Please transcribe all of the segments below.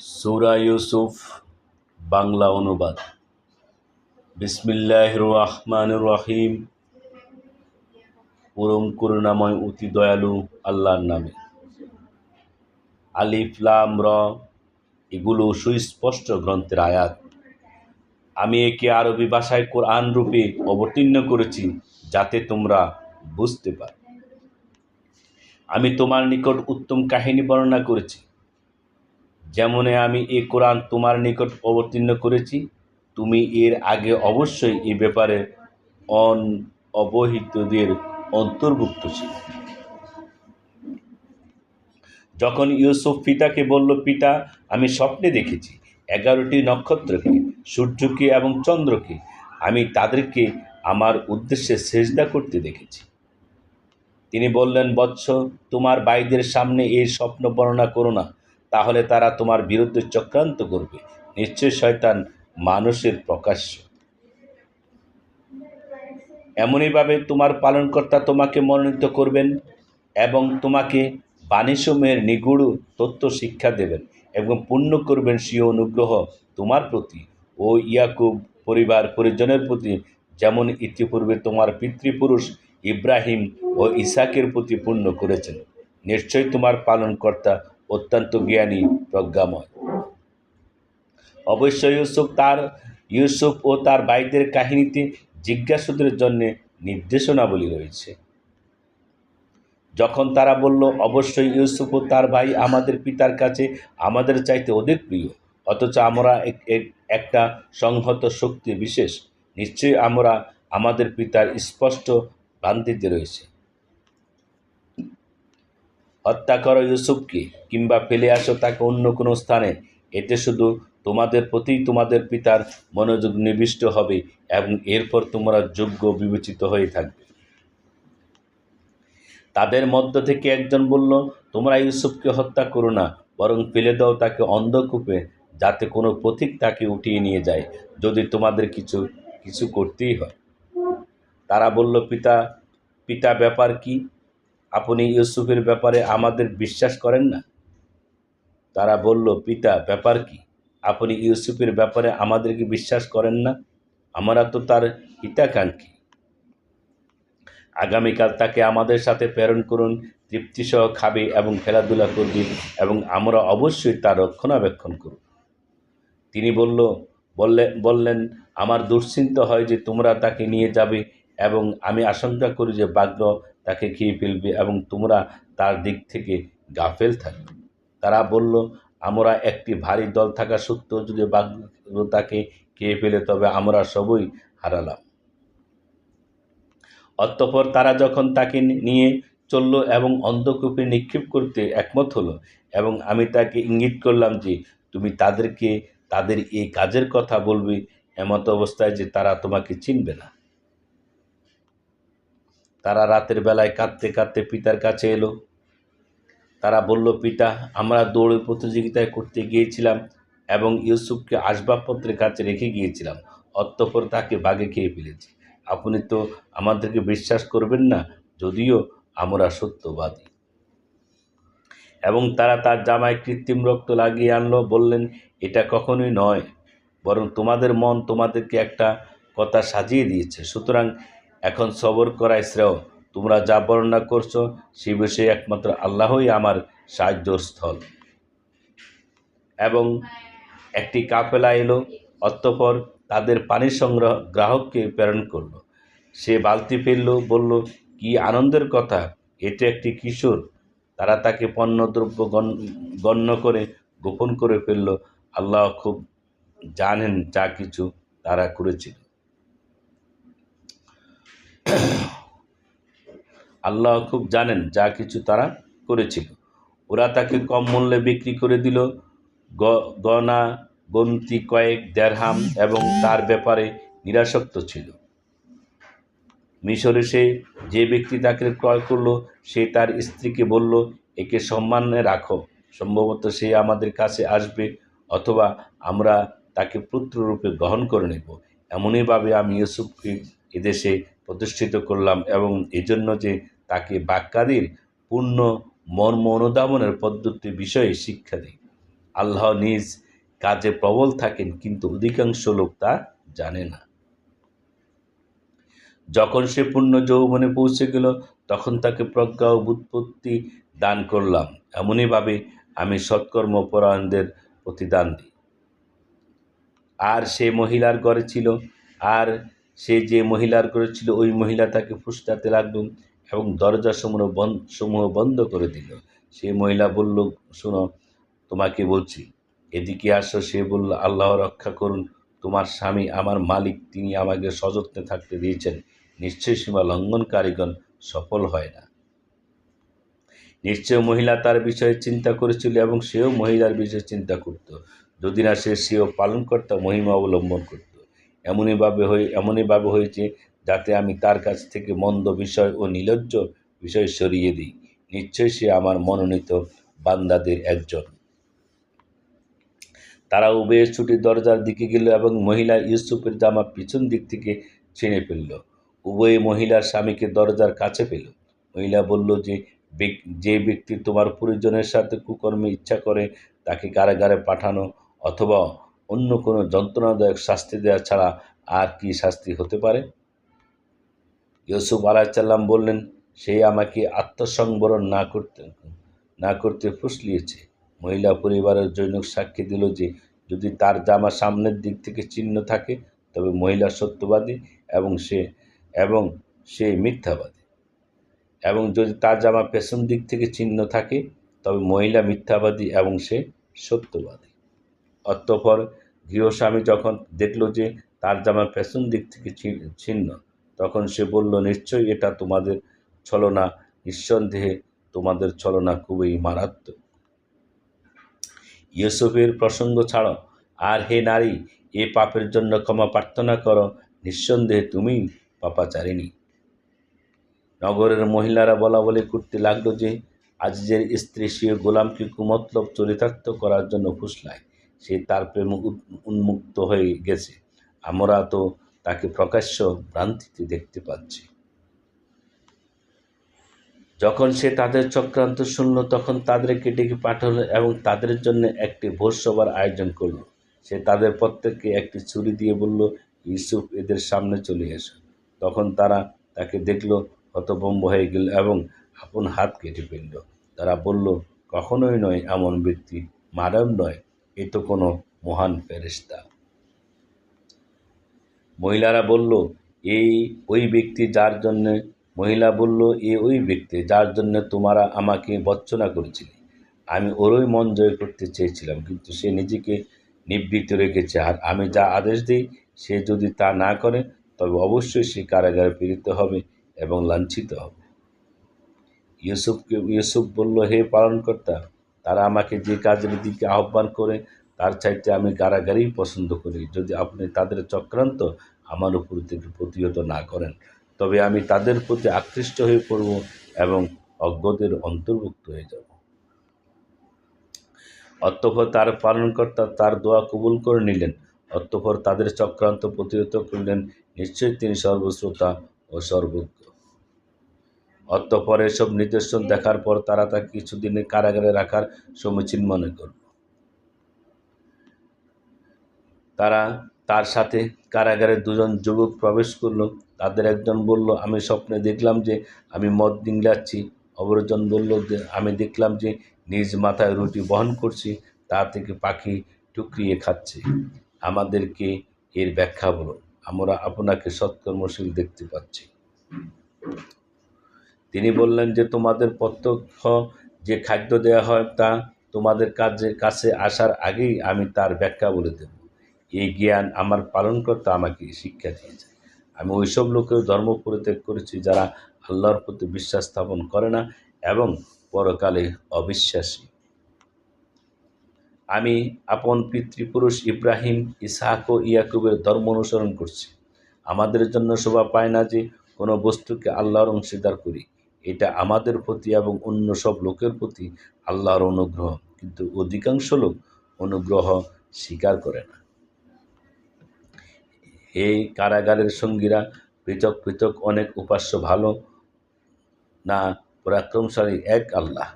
সূরা ইউসুফ, বাংলা অনুবাদ। বিসমিল্লাহ রহমান রহিম। পরম করুণাময় অতি দয়ালু আল্লাহর নামে। আলিফ, লাম, র, এগুলো সুস্পষ্ট গ্রন্থের আয়াত। আমি একে আরবি ভাষায় কোরআন রূপে অবতীর্ণ করেছি যাতে তোমরা বুঝতে পারো। আমি তোমার নিকট উত্তম কাহিনী বর্ণনা করেছি। যেমনে আমি এ কোরআন তোমার নিকট অবতীর্ণ করেছি, তুমি এর আগে অবশ্যই এ ব্যাপারে অন অবহিতদের অন্তর্ভুক্ত ছিল। যখন ইউসুফ পিতাকে বলল, পিতা, আমি স্বপ্নে দেখেছি এগারোটি নক্ষত্রকে, সূর্যকে এবং চন্দ্রকে, আমি তাদেরকে আমার উদ্দেশ্যে সেজদা করতে দেখেছি। তিনি বললেন, বৎস, তোমার বাইদের সামনে এই স্বপ্ন বর্ণনা করো না। তাহলে তারা তোমার বিরুদ্ধে চক্রান্ত করবে। নিশ্চয় শয়তান মানুষের প্রকাশ্য। এমনইভাবে তোমার পালনকর্তা তোমাকে মনোনীত করবেন এবং তোমাকে বাণীসমূহের নিগুড় তথ্য শিক্ষা দেবেন এবং পূর্ণ করবেন স্বীয় অনুগ্রহ তোমার প্রতি ও ইয়াকুব পরিবার পরিজনের প্রতি, যেমন ইতিপূর্বে তোমার পিতৃপুরুষ ইব্রাহিম ও ইসাকের প্রতি পূর্ণ করেছেন। নিশ্চয়ই তোমার পালনকর্তা অত্যন্ত জ্ঞানী প্রজ্ঞাময়। অবশ্য ইউসুফ তার, ইউসুফ ও তার ভাইদের কাহিনীতে জিজ্ঞাসুদের জন্য নির্দেশনাবলী রয়েছে। যখন তারা বলল, অবশ্যই ইউসুফ ও তার ভাই আমাদের পিতার কাছে আমাদের চাইতে অধিক প্রিয়, অথচ আমরা এক- এক- একটা সংহত শক্তি বিশেষ, নিশ্চয়ই আমরা আমাদের পিতার স্পষ্ট ভ্রান্তিতে রয়েছে। হত্যা করো ইউসুফকে, কিংবা ফেলে আসো তাকে অন্য কোনো স্থানে। এতে শুধু তোমাদের প্রতি তোমাদের পিতার মনোযোগ নিবিষ্ট হবে এবং এরপর তোমরা যোগ্য বিবেচিত হয়ে থাকবে। তাদের মধ্য থেকে একজন বলল, তোমরা ইউসুফকে হত্যা করো না, বরং ফেলে দাও তাকে অন্ধকূপে, যাতে কোনো পথিক তাকে উঠিয়ে নিয়ে যায়, যদি তোমাদের কিছু কিছু করতেই হয়। তারা বলল, পিতা পিতা ব্যাপার কি? আপনি ইউসুফের ব্যাপারে আমাদের বিশ্বাস করেন না? তারা বলল, পিতা, ব্যাপার কি? আপনি ইউসুফের ব্যাপারে আমাদেরকে বিশ্বাস করেন না? আমরা তো তার হিতাকাঙ্ক্ষী। আগামীকাল তাকে আমাদের সাথে প্রেরণ করুন তৃপ্তিসহ খাবে এবং খেলাধুলা করবে এবং আমরা অবশ্যই তার রক্ষণাবেক্ষণ করব। তিনি বলল, বললে, বললেন, আমার দুশ্চিন্তা হয় যে তোমরা তাকে নিয়ে যাবে এবং আমি আশঙ্কা করি যে বাঘ্র তাকে খেয়ে ফেলবে এবং তোমরা তার দিক থেকে গাফেল থাকবে। তারা বলল, আমরা একটি ভারী দল থাকা সত্ত্বেও যদি বাঘ্র তাকে খেয়ে ফেলে, তবে আমরা সবই হারালাম। অতঃপর তারা যখন তাকে নিয়ে চলল এবং অন্ধকূপে নিক্ষেপ করতে একমত হলো, এবং আমি তাকে ইঙ্গিত করলাম যে, তুমি তাদেরকে, তাদের এই কাজের কথা বলবে এমত অবস্থায় যে তারা তোমাকে চিনবে না। তারা রাতের বেলায় কাঁদতে কাঁদতে পিতার কাছে এলো। তারা বলল, পিতা, আমরা দৌড়ের প্রতিযোগিতায় করতে গিয়েছিলাম এবং ইউসুফকে আসবাবপত্রের কাছে রেখে গিয়েছিলাম। অতঃপর তাকে বাগে খেয়ে ফেলেছি। আপনি তো আমাদেরকে বিশ্বাস করবেন না, যদিও আমরা সত্যবাদী। এবং তারা তার জামায় কৃত্রিম রক্ত লাগিয়ে আনলো, বললেন, এটা কখনোই নয়, বরং তোমাদের মন তোমাদেরকে একটা কথা সাজিয়ে দিয়েছে। সুতরাং এখন সবর করাই শ্রেয়। তোমরা যা বর্ণনা করছ, সে বিষয়ে একমাত্র আল্লাহই আমার সাহায্যর স্থল এবং একটি কাফেলা এলো, অতঃপর তাদের পানি সংগ্রহ গ্রাহককে প্রেরণ করল। সে বালতি ফেলল, বলল, কি আনন্দের কথা, এটা একটি কিশোর। তারা তাকে পণ্যদ্রব্য গণ- গণ্য করে গোপন করে ফেলল। আল্লাহ খুব জানেন যা কিছু তারা করেছিল। আল্লাহ খুব জানেন যা কিছু তারা করেছিল। ওরা তাকে কম মূল্যে বিক্রি করে দিল। গ- গয়না গন্তি কয়েক দেড়হাম এবং তার ব্যাপারে নিরাসক্ত ছিল। মিশরে সে যে ব্যক্তি তাকে ক্রয় করল, সে তার স্ত্রীকে বলল, একে সম্মানে রাখো। সম্ভবত সে আমাদের কাছে আসবে অথবা আমরা তাকে পুত্ররূপে গ্রহণ করে নেব। এমনইভাবে আমি ইউসুফকে এদেশে প্রতিষ্ঠিত করলাম এবং এজন্য যে তাকে বাক্যাদির পূর্ণ মর্ম অনুধাবনের পদ্ধতি বিষয়ে শিক্ষা দিই। আল্লাহ নিজ কাজে প্রবল থাকেন, কিন্তু অধিকাংশ লোক তা জানে না। যখন সে পূর্ণ যৌবনে পৌঁছে গেল, তখন তাকে প্রজ্ঞা ও বুৎপত্তি দান করলাম। এমনইভাবে আমি সৎকর্ম পরায়ণদের প্রতিদান দিই। আর সে মহিলার ঘরে ছিল, আর সে যে মহিলার করেছিল, ওই মহিলা তাকে ফুসটাতে লাগল এবং দরজা সমূহ বন্ধ সমূহ বন্ধ করে দিল। সে মহিলা বলল, শোনো, তোমাকে বলছি, এদিকে আসো। সে বলল, আল্লাহ রক্ষা করুন, তোমার স্বামী আমার মালিক, তিনি আমাকে সযত্নে থাকতে দিয়েছেন। নিশ্চয় সীমা লঙ্ঘনকারীগণ সফল হয় না। নিশ্চয় মহিলা তার বিষয়ে চিন্তা করেছিল এবং সেও মহিলার বিষয়ে চিন্তা করত। যদি না সে, সেও পালনকর্তা, মহিমা অবলম্বন করত। এমনইভাবে হয়ে এমনইভাবে হয়েছে যাতে আমি তার কাছ থেকে মন্দ বিষয় ও নিলজ্জ বিষয় সরিয়ে দিই। নিশ্চয়ই সে আমার মনোনীত বান্দাদের একজন। তারা উভয়ের ছুটি দরজার দিকে গেল এবং মহিলা ইউসুফের জামা পিছন দিক থেকে ছিঁড়ে ফেলল। উভয়ে মহিলার স্বামীকে দরজার কাছে পেল। মহিলা বলল যে যে ব্যক্তি তোমার পরিজনের সাথে কুকর্মে ইচ্ছা করে তাকে কারাগারে পাঠানো অথবা অন্য কোনো যন্ত্রণাদায়ক শাস্তি দেওয়া ছাড়া আর কি শাস্তি হতে পারে? ইউসুফ আলাহিসাল্লাম বললেন, সে আমাকে আত্মসংবরণ না করতে না করতে ফুসলিয়েছে। মহিলা পরিবারের জৈনিক সাক্ষী দিল যে, যদি তার জামা সামনের দিক থেকে চিহ্ন থাকে, তবে মহিলা সত্যবাদী এবং সে এবং সে মিথ্যাবাদী। এবং যদি তার জামা পেছন দিক থেকে চিহ্ন থাকে, তবে মহিলা মিথ্যাবাদী এবং সে সত্যবাদী। অতঃপর গৃহস্বামী যখন দেখল যে তার জামা পেছন দিক থেকে ছিন্ন, তখন সে বলল, নিশ্চয়ই এটা তোমাদের ছলনা। নিঃসন্দেহে তোমাদের ছলনা খুবই মারাত্মক। ইউসুফের প্রসঙ্গ ছাড়ো। আর হে নারী, এ পাপের জন্য ক্ষমা প্রার্থনা করো। নিঃসন্দেহে তুমি পাপাচারিণী। নগরের মহিলারা বলা বলি করতে লাগল যে, আজিজের স্ত্রী সে গোলামকে কুমতলব চরিতার্থ করার জন্য ফুসলায়। সে তার প্রেম উন্মুক্ত হয়ে গেছে। আমরা তো তাকে প্রকাশ্য ভ্রান্তিতে দেখতে পাচ্ছি। যখন সে তাদের চক্রান্ত শুনল, তখন তাদেরকে ডেকে পাঠালো এবং তাদের জন্য একটি ভোজসভার আয়োজন করল। সে তাদের প্রত্যেককে একটি ছুরি দিয়ে বলল, ইউসুফ, এদের সামনে চলে এসো। তখন তারা তাকে দেখল, হতভম্ব হয়ে গেল এবং আপন হাত কেটে ফেলল। তারা বলল, কখনোই নয় এমন ব্যক্তি, মানব নয়। এ তো কোনো মহান ফেরেশতা। মহিলারা বলল, এই ওই ব্যক্তি যার জন্যে মহিলা বলল, এ ওই ব্যক্তি যার জন্য তোমরা আমাকে বর্চনা করেছিলে। আমি ওরই মন জয় করতে চেয়েছিলাম, কিন্তু সে নিজেকে নিবৃত্ত রেখেছে। আর আমি যা আদেশ দিই, সে যদি তা না করে, তবে অবশ্যই সে কারাগারে প্রেরিত হবে এবং লাঞ্ছিত হবে। ইউসুফকে, ইউসুফ বলল, হে পালনকর্তা তারা আমাকে যে কাজের দিকে আহ্বান করে, তার চাইতে আমি কারাগারেই পছন্দ করি। যদি আপনি তাদের চক্রান্ত আমার উপর থেকে প্রতিহত না করেন, তবে আমি তাদের প্রতি আকৃষ্ট হয়ে পড়ব এবং অজ্ঞদের অন্তর্ভুক্ত হয়ে যাব। অতঃপর তার পালনকর্তা তার দোয়া কবুল করে নিলেন। অতঃপর তাদের চক্রান্ত প্রতিহত করলেন। নিশ্চয়ই তিনি সর্বশ্রোতা ও সর্বজ্ঞ। অতঃপর এসব নিদর্শন দেখার পর তারা তাকে কিছুদিনের কারাগারে রাখার সমীচীন মনে করল। তারা তার সাথে কারাগারে দুজন যুবক প্রবেশ করল। তাদের একজন বলল, আমি স্বপ্নে দেখলাম যে আমি মদ ডিংলাচ্ছি অপরজন বলল আমি দেখলাম যে নিজ মাথায় রুটি বহন করছি, তা থেকে পাখি টুকরিয়ে খাচ্ছে। আমাদেরকে এর ব্যাখ্যা বলো। আমরা আপনাকে সৎকর্মশীল দেখতে পাচ্ছি। তিনি বললেন যে, তোমাদের প্রত্যক্ষ যে খাদ্য দেওয়া হয়, তা তোমাদের কাজে কাছে আসার আগেই আমি তার ব্যাখ্যা বলে দেব। এই জ্ঞান আমার পালনকর্তা আমাকে শিক্ষা দিয়েছে আমি ওইসব লোকের ধর্ম পরিত্যাগ করেছি যারা আল্লাহর প্রতি বিশ্বাস স্থাপন করে না এবং পরকালে অবিশ্বাসী। আমি আপন পিতৃপুরুষ ইব্রাহিম, ইসহাক ও ইয়াকুবের ধর্ম অনুসরণ করছি। আমাদের জন্য শোভা পায় না যে, কোনো বস্তুকে আল্লাহর অংশীদার করি। এটা আমাদের প্রতি এবং অন্য সব লোকের প্রতি আল্লাহর অনুগ্রহ। কিন্তু অধিকাংশ লোক অনুগ্রহ স্বীকার করে না। এই কারাগারের সঙ্গীরা পৃথক পৃথক অনেক উপাস্য ভালো না পরাক্রমশালী এক আল্লাহ।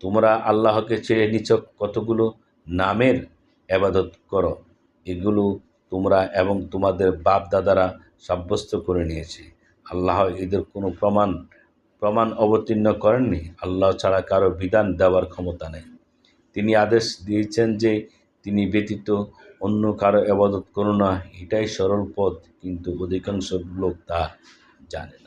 তোমরা আল্লাহকে ছেড়ে নিছক কতগুলো নামের আবাদত করো। এগুলো তোমরা এবং তোমাদের বাপ দাদারা সাব্যস্ত করে নিয়েছে। আল্লাহ এদের কোনো প্রমাণ প্রমাণ অবতীর্ণ করেননি। আল্লাহ ছাড়া কারও বিধান দেওয়ার ক্ষমতা নেই। তিনি আদেশ দিয়েছেন যে তিনি ব্যতীত অন্য কারও আবাদত করো না। এটাই সরল পথ, কিন্তু অধিকাংশ লোক তা জানে।